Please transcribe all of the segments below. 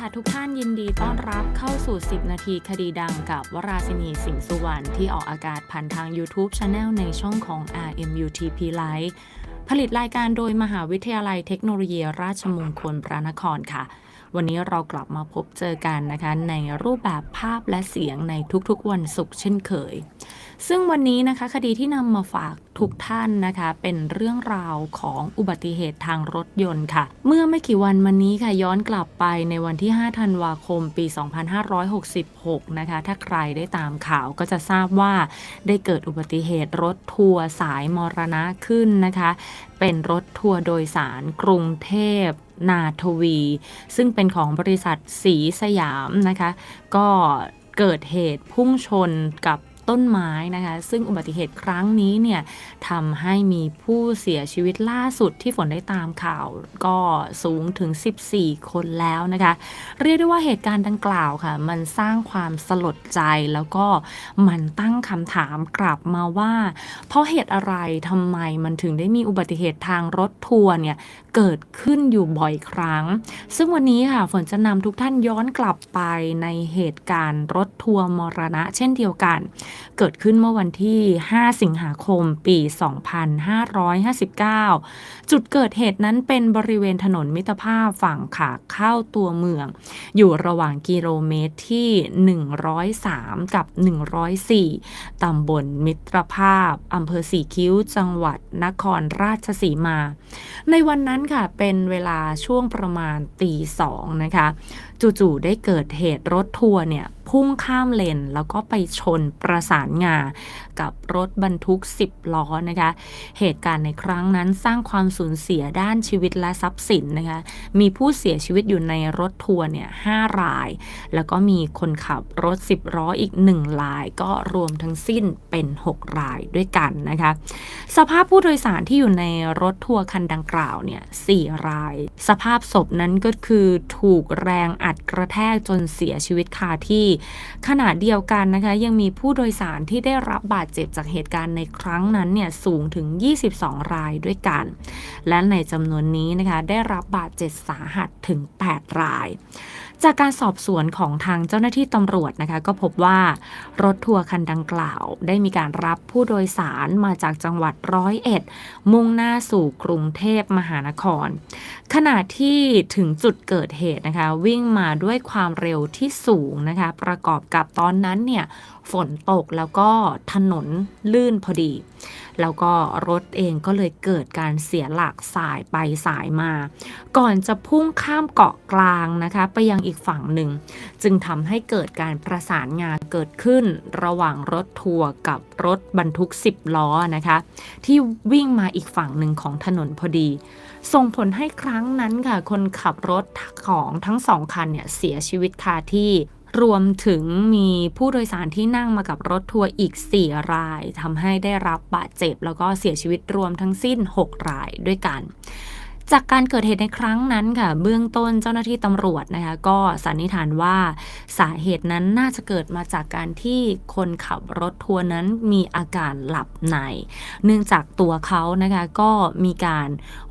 ค่ะทุกท่านยินดีต้อนรับเข้าสู่ 10 นาทีคดีดังกับวราศินีสิงห์สุวรรณที่ออกอากาศผ่านทาง YouTube Channel ในช่องของ RMUTP Live ผลิตรายการโดยมหาวิทยาลัยเทคโนโลยีราชมงคลพระนครค่ะ วันนี้เรากลับมาพบเจอกันนะคะ ในรูปแบบภาพและเสียงในทุกๆวันศุกร์เช่นเคย ซึ่งวันนี้นะคะคดีที่นำมาฝากทุกท่านนะคะ เป็นเรื่องราวของอุบัติเหตุทางรถยนต์ค่ะ เมื่อไม่กี่วันมานี้ค่ะย้อนกลับไปในวันที่ 5 ธันวาคมปี 2566 นะคะ ถ้าใครได้ตามข่าวก็จะทราบว่าได้เกิดอุบัติเหตุรถทัวร์สายมรณะขึ้นนะคะ เป็นรถทัวร์โดยสารกรุงเทพนาทวี ซึ่งเป็นของบริษัทสีสยามนะคะ ก็เกิดเหตุพุ่งชนกับ ต้นไม้นะคะ ซึ่งอุบัติเหตุครั้งนี้เนี่ยทำให้มีผู้เสียชีวิตล่าสุดที่ฝนได้ตามข่าวก็สูงถึง 14 คนแล้วนะคะ เรียกได้ว่าเหตุการณ์ดังกล่าวค่ะ มันสร้างความสลดใจแล้วก็มันตั้งคำถามกลับมาว่า เพราะเหตุอะไรทำไมมันถึงได้มีอุบัติเหตุทางรถทัวร์เนี่ยเกิดขึ้นอยู่บ่อยครั้ง ซึ่งวันนี้ค่ะฝนจะนำทุกท่านย้อนกลับไปในเหตุการณ์รถทัวร์มรณะ เช่นเดียวกัน เกิดขึ้นเมื่อวันที่ 5 สิงหาคม ปี 2559 จุดเกิดเหตุนั้นเป็นบริเวณถนนมิตรภาพฝั่งขาเข้าตัวเมือง อยู่ระหว่างกิโลเมตรที่ 103 กับ 104 ตำบลมิตรภาพอำเภอสีคิ้วจังหวัดนครราชสีมา ในวันนั้นค่ะเป็นเวลาช่วงประมาณตีสองนะคะ จู่ๆได้เกิดเหตุรถทัวร์เนี่ยพุ่งข้ามเลนแล้วก็ไปชนประสานงากับรถบรรทุก 10 ล้อนะคะ เหตุการณ์ในครั้งนั้นสร้างความสูญเสียด้านชีวิตและทรัพย์สินนะคะ มีผู้เสียชีวิตอยู่ในรถทัวร์เนี่ย5ราย แล้วก็มีคนขับรถ 10ล้ออีก 1 ราย ก็รวมทั้งสิ้นเป็น 6 รายด้วยกันนะคะ สภาพผู้โดยสารที่อยู่ในรถทัวร์คันดังกล่าวเนี่ย4ราย สภาพศพนั้นก็คือถูกแรงอัดกระแทกจนเสียชีวิตคาที่ ขณะเดียวกันนะคะ ยังมีผู้โดยสารที่ได้รับบาดเจ็บจากเหตุการณ์ในครั้งนั้นเนี่ยสูงถึง 22 รายด้วยกัน และในจำนวนนี้นะคะได้รับบาดเจ็บสาหัสถึง 8 ราย จากการสอบสวนของทางเจ้าหน้าที่ตำรวจนะคะ ก็พบว่ารถทัวร์คันดังกล่าว ได้มีการรับผู้โดยสารมาจากจังหวัดร้อยเอ็ด มุ่งหน้าสู่กรุงเทพมหานคร ขณะที่ถึงจุดเกิดเหตุนะคะ วิ่งมาด้วยความเร็วที่สูงนะคะ ประกอบกับตอนนั้นเนี่ยฝนตกแล้วก็ถนนลื่นพอดี แล้วก็รถเองก็เลยเกิดการเสียหลักสายไปสายมา ก่อนจะพุ่งข้ามเกาะกลางนะคะ ไปยังอีกฝั่งหนึ่ง จึงทำให้เกิดการประสานงานเกิดขึ้นระหว่างรถทัวร์กับรถบรรทุก 10 ล้อนะคะ ที่วิ่งมาอีกฝั่งหนึ่งของถนนพอดี ส่งผลให้ครั้งนั้นค่ะคนขับรถของทั้งสองคันเนี่ยเสียชีวิตคาที่ รวมถึงมีผู้โดยสารที่นั่งมากับรถทัวร์อีก 4 รายทำให้ได้รับบาดเจ็บ แล้วก็เสียชีวิตรวมทั้งสิ้น 6 รายด้วยกัน จากการเกิดเหตุในครั้งนั้นค่ะ เบื้องต้นเจ้าหน้าที่ตำรวจนะคะก็สันนิษฐานว่าสาเหตุนั้นน่าจะเกิดมาจากการที่คนขับรถทัวร์นั้นมีอาการหลับใน เนื่องจากตัวเขานะคะก็มีการ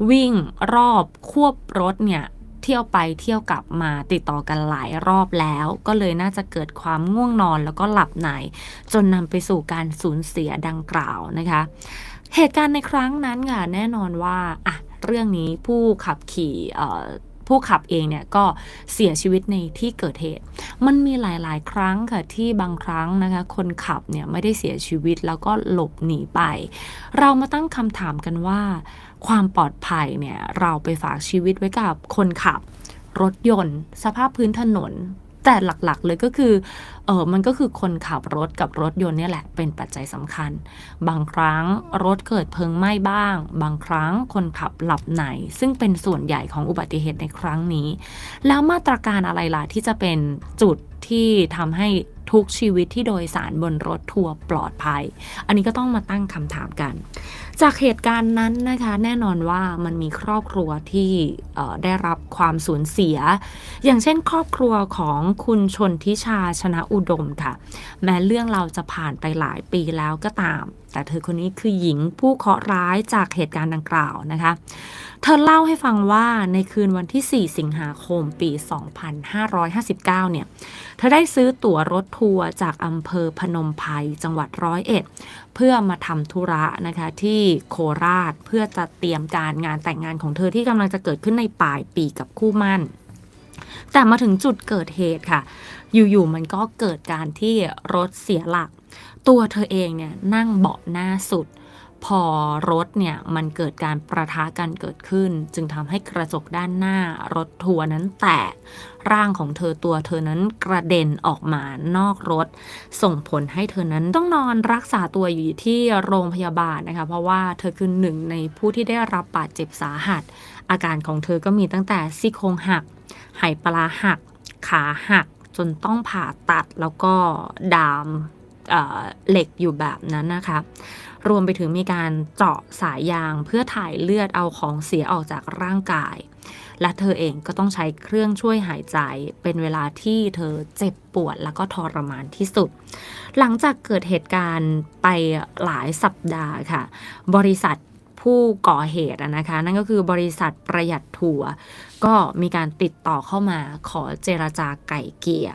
วิ่งรอบควบรถเนี่ย เที่ยวไปเที่ยวกลับมาติดต่อกันหลายรอบแล้ว ก็เลยน่าจะเกิดความง่วงนอนแล้วก็หลับในจนนำไปสู่การสูญเสียดังกล่าวนะคะ เหตุการณ์ในครั้งนั้นค่ะแน่นอนว่าอะเรื่องนี้ผู้ขับขี่ผู้ขับเองเนี่ยก็เสียชีวิตในที่เกิดเหตุ มันมีหลายๆ ครั้งค่ะที่บางครั้งนะคะคนขับเนี่ยไม่ได้เสียชีวิตแล้วก็หลบหนีไป เรามาตั้งคำถามกันว่า ความปลอดภัยเนี่ยเราไปฝากชีวิตไว้กับคนขับ รถยนต์ สภาพพื้นถนน แต่หลักๆเลยก็คือเออมันก็คือคนขับรถกับรถยนต์เนี่ยแหละเป็นปัจจัยสำคัญ บางครั้งรถเกิดเพลิงไหม้บ้าง บางครั้งคนขับหลับในซึ่งเป็นส่วนใหญ่ของอุบัติเหตุในครั้งนี้ แล้วมาตรการอะไรล่ะที่จะเป็นจุดที่ทำให้ ทุกชีวิตที่โดยสารบนรถทัวร์ปลอดภัย อันนี้ก็ต้องมาตั้งคำถามกัน จากเหตุการณ์นั้นนะคะแน่นอนว่ามันมีครอบครัวที่ได้รับความสูญเสีย อย่างเช่นครอบครัวของคุณชนทิชาชนะอุดมค่ะ แม้เรื่องเราจะผ่านไปหลายปีแล้วก็ตาม แต่เธอคนนี้คือหญิงผู้เคราะห์ร้ายจากเหตุการณ์ดังกล่าวนะคะ เธอเล่าให้ฟังว่าในคืนวันที่ 4 สิงหาคมปี 2559 เนี่ย เธอได้ซื้อตั๋วรถทัวร์จากอำเภอพนมไพรจังหวัดร้อยเอ็ด เพื่อมาทำธุระนะคะที่โคราชเพื่อจะเตรียมการงานแต่งงานของเธอที่กำลังจะเกิดขึ้นในปลายปีกับคู่มั่น แต่มาถึงจุดเกิดเหตุค่ะ อยู่ๆมันก็เกิดการที่รถเสียหลัก ตัวเธอเองเนี่ยนั่งเบาะหน้าสุด พอรถเนี่ยมันเกิดการประทะกันเกิดขึ้น จึงทำให้กระจกด้านหน้ารถทัวร์นั้นแตก ร่างของเธอตัวเธอนั้นกระเด็นออกมานอกรถ ส่งผลให้เธอนั้นต้องนอนรักษาตัวอยู่ที่โรงพยาบาลนะคะ เพราะว่าเธอคือหนึ่งในผู้ที่ได้รับบาดเจ็บสาหัส อาการของเธอก็มีตั้งแต่ซี่โครงหักไหปลาหัก ขาหัก จนต้องผ่าตัดแล้วก็ดามเเหล็กอยู่แบบนั้นนะคะ รวมไปถึงมีการเจาะสายยางเพื่อถ่ายเลือดเอาของเสียออกจากร่างกาย และเธอเองก็ต้องใช้เครื่องช่วยหายใจ เป็นเวลาที่เธอเจ็บปวดแล้วก็ทรมานที่สุด หลังจากเกิดเหตุการณ์ไปหลายสัปดาห์ค่ะ บริษัทผู้ก่อเหตุนะคะ นั่นก็คือบริษัทประหยัดทัวร์ก็มีการติดต่อเข้ามาขอเจรจาไก่เกลี่ย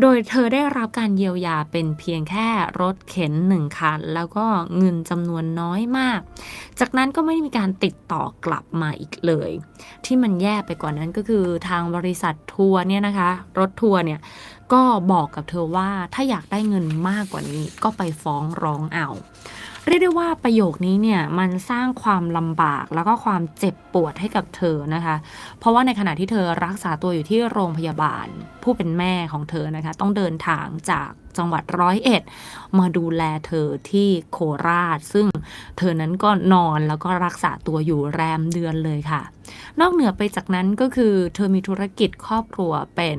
โดยเธอได้รับการเยียวยาเป็นเพียงแค่รถเข็นหนึ่งคัน แล้วก็เงินจำนวนน้อยมาก จากนั้นก็ไม่ได้มีการติดต่อกลับมาอีกเลย ที่มันแย่ไปกว่านั้นก็คือทางบริษัททัวร์เนี่ยนะคะ รถทัวร์เนี่ยก็บอกกับเธอว่าถ้าอยากได้เงินมากกว่านี้ก็ไปฟ้องร้องเอา เรียกได้ว่าประโยคนี้เนี่ยมันสร้างความลำบากแล้วก็ความเจ็บปวดให้กับเธอนะคะ เพราะว่าในขณะที่เธอรักษาตัวอยู่ที่โรงพยาบาล ผู้เป็นแม่ของเธอนะคะ ต้องเดินทางจากจังหวัดร้อยเอ็ดมาดูแลเธอที่โคราช ซึ่งเธอนั้นก็นอนแล้วก็รักษาตัวอยู่แรมเดือนเลยค่ะ นอกเหนือไปจากนั้นก็คือเธอมีธุรกิจครอบครัวเป็น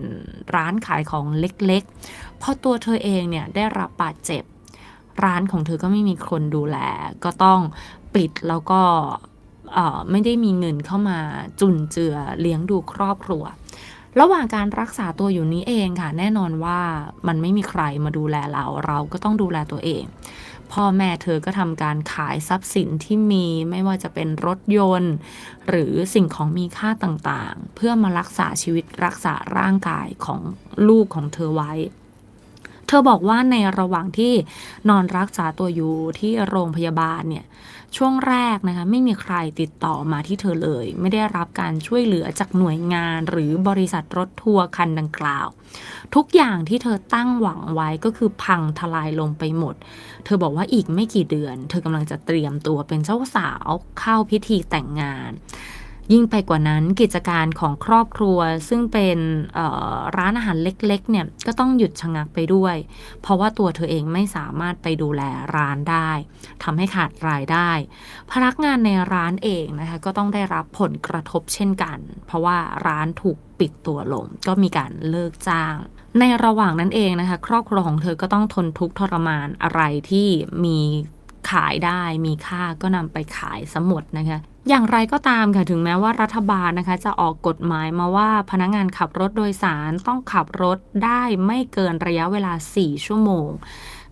ร้านขายของเล็กๆ พอตัวเธอเองเนี่ยได้รับบาดเจ็บ ร้านของเธอก็ไม่มีคนดูแล ก็ต้องปิดแล้วก็ไม่ได้มีเงินเข้ามาจุนเจือเลี้ยงดูครอบครัว ระหว่างการรักษาตัวอยู่นี้เองค่ะ แน่นอนว่ามันไม่มีใครมาดูแลเรา เราก็ต้องดูแลตัวเอง พ่อแม่เธอก็ทำการขายทรัพย์สินที่มีไม่ว่าจะเป็นรถยนต์ หรือสิ่งของมีค่าต่างๆ เพื่อมารักษาชีวิตรักษาร่างกายของลูกของเธอไว้ เธอบอกว่าในระหว่างที่นอนรักษาตัวอยู่ที่โรงพยาบาลเนี่ยช่วงแรกนะคะไม่มีใครติดต่อมาที่เธอเลย ไม่ได้รับการช่วยเหลือจากหน่วยงานหรือบริษัทรถทัวร์คันดังกล่าว ทุกอย่างที่เธอตั้งหวังไว้ก็คือพังทลายลงไปหมด เธอบอกว่าอีกไม่กี่เดือน เธอกำลังจะเตรียมตัวเป็นเจ้าสาวเข้าพิธีแต่งงาน ยิ่งไปกว่านั้นกิจการของครอบครัว ซึ่งเป็นร้านอาหารเล็กๆเนี่ยก็ต้องหยุดชะงักไปด้วย เพราะว่าตัวเธอเองไม่สามารถไปดูแลร้านได้ทำให้ขาดรายได้ พนักงานในร้านเองนะคะก็ต้องได้รับผลกระทบเช่นกัน เพราะว่าร้านถูกปิดตัวลงก็มีการเลิกจ้าง ในระหว่างนั้นเองนะคะครอบครัวของเธอก็ต้องทนทุกข์ทรมานอะไรที่มีขายได้มีค่าก็นำไปขายสมุดนะคะ อย่างไรก็ตามค่ะถึงแม้ว่ารัฐบาลนะคะ จะออกกฎหมายมาว่าพนักงานขับรถโดยสารต้องขับรถได้ไม่เกินระยะเวลา 4 ชั่วโมง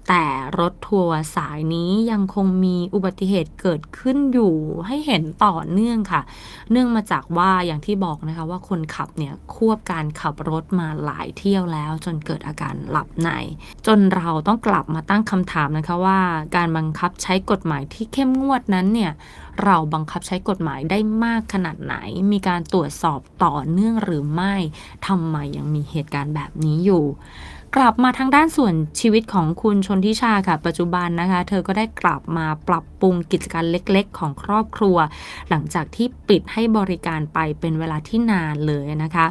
แต่รถทัวร์สายนี้ยังคงมีอุบัติเหตุเกิดขึ้นอยู่ให้เห็นต่อเนื่องค่ะ เนื่องมาจากว่าอย่างที่บอกนะคะว่าคนขับเนี่ยควบการขับรถมาหลายเที่ยวแล้ว จนเกิดอาการหลับใน จนเราต้องกลับมาตั้งคำถามนะคะว่า การบังคับใช้กฎหมายที่เข้มงวดนั้นเนี่ยเราบังคับใช้กฎหมายได้มากขนาดไหน มีการตรวจสอบต่อเนื่องหรือไม่ทำไมยังมีเหตุการณ์แบบนี้อยู่ กลับมาทางด้านส่วนชีวิตของคุณชนทิชาค่ะ ปัจจุบันนะคะ เธอก็ได้กลับมาปรับปรุงกิจการเล็กๆ ของครอบครัว หลังจากที่ปิดให้บริการไปเป็นเวลาที่นานเลยนะคะ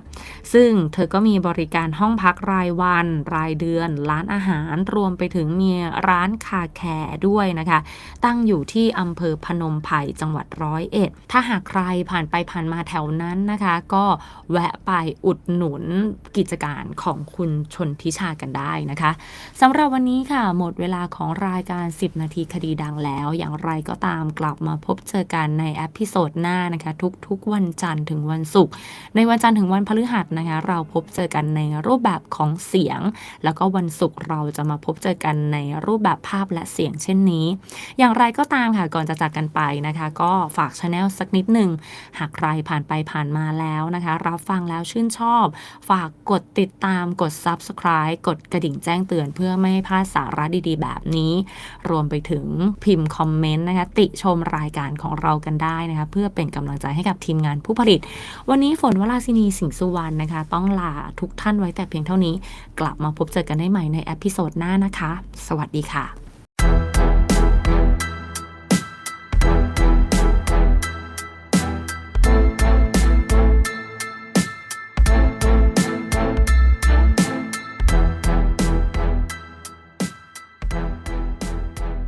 ซึ่งเธอก็มีบริการห้องพักรายวัน รายเดือน ร้านอาหารรวมไปถึงมีร้านคาแคร์ด้วยนะคะ ตั้งอยู่ที่อำเภอพนมไพรจังหวัดร้อยเอ็ดถ้าหากใครผ่านไปผ่านมาแถวนั้นนะคะ ก็แวะไปอุดหนุนกิจการของคุณชนทิชากันได้นะคะสำหรับวันนี้ค่ะ หมดเวลาของรายการ 10 นาทีคดีดังแล้ว อย่างไรก็ตามกลับมาพบเจอกันในแอพิโซดหน้านะคะ ทุกๆ วันจันทร์ถึงวันศุกร์ในวันจันทร์ถึงวันพฤหัสนะคะ เราพบเจอกันในรูปแบบของเสียง แล้วก็วันศุกร์เราจะมาพบเจอกันในรูปแบบภาพและเสียงเช่นนี้ อย่างไรก็ตามค่ะก่อนจะจากกันไปนะคะ ก็ฝากช anel สักนิดหนึ่งหากใครผ่านไปผ่านมาแล้วนะคะ รับฟังแล้วชื่นชอบ ฝากกดติดตามกด subscribe กดกระดิ่งแจ้งเตือนเพื่อไม่ให้พลาดสาระดี ๆ แบบนี้ รวมไปถึงพิมพ์คอมเมนต์นะคะติชมรายการของเรากันได้นะคะเพื่อเป็นกำลังใจให้กับทีมงานผู้ผลิต วันนี้ฝนวราศินีสิงห์สุวรรณนะคะ ต้องลาทุกท่านไว้แต่เพียงเท่านี้ กลับมาพบเจอกันได้ใหม่ในเอพิโซดหน้านะคะ สวัสดีค่ะ